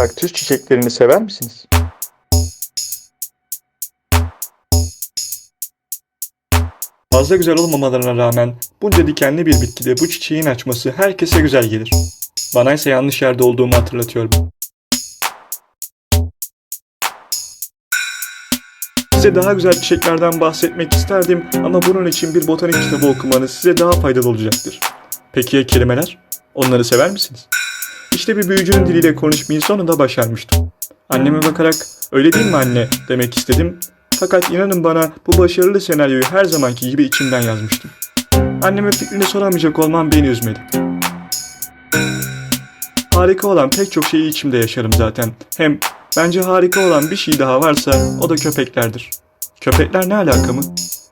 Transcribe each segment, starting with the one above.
Kaktüs çiçeklerini sever misiniz? Fazla güzel olmamalarına rağmen bunca dikenli bir bitkide bu çiçeğin açması herkese güzel gelir. Bana ise yanlış yerde olduğumu hatırlatıyor bu. Size daha güzel çiçeklerden bahsetmek isterdim ama bunun için bir botanik kitabı okumanız size daha faydalı olacaktır. Peki ya kelimeler? Onları sever misiniz? İşte bir büyücünün diliyle konuşmayı sonunda başarmıştım. Anneme bakarak öyle değil mi anne demek istedim. Fakat inanın bana bu başarılı senaryoyu her zamanki gibi içimden yazmıştım. Anneme fikrini soramayacak olmam beni üzmedi. Harika olan pek çok şeyi içimde yaşarım zaten. Hem bence harika olan bir şey daha varsa o da köpeklerdir. Köpekler ne alaka mı?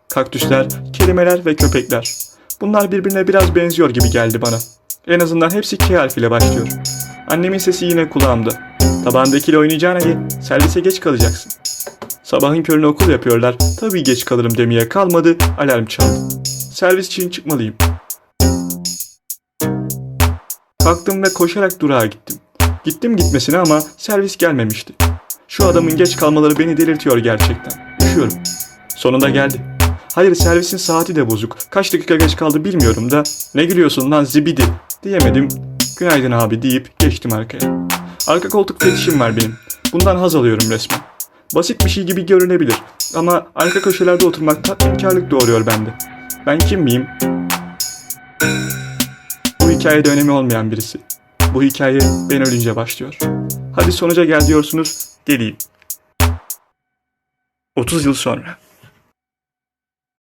Kaktüsler, kelimeler ve köpekler. Bunlar birbirine biraz benziyor gibi geldi bana. En azından hepsi K harfiyle başlıyor. Annemin sesi yine kulağımda. Tabandakiyle oynayacağına ye, servise geç kalacaksın. Sabahın körüne okul yapıyorlar. Tabii geç kalırım demeye kalmadı, alarm çaldı. Servis için çıkmalıyım. Kalktım ve koşarak durağa gittim. Gittim gitmesine ama servis gelmemişti. Şu adamın geç kalmaları beni delirtiyor gerçekten. Üşüyorum. Sonunda geldi. Hayır servisin saati de bozuk. Kaç dakika geç kaldı bilmiyorum da. Ne gülüyorsun lan zibidi diyemedim. Günaydın abi deyip geçtim arkaya. Arka koltuk fetişim var benim. Bundan haz alıyorum resmen. Basit bir şey gibi görünebilir ama arka köşelerde oturmak tatminkarlık doğuruyor bende. Ben kim miyim? Bu hikayede önemi olmayan birisi. Bu hikaye ben ölünce başlıyor. Hadi sonuca gel diyorsunuz, geleyim. 30 yıl sonra.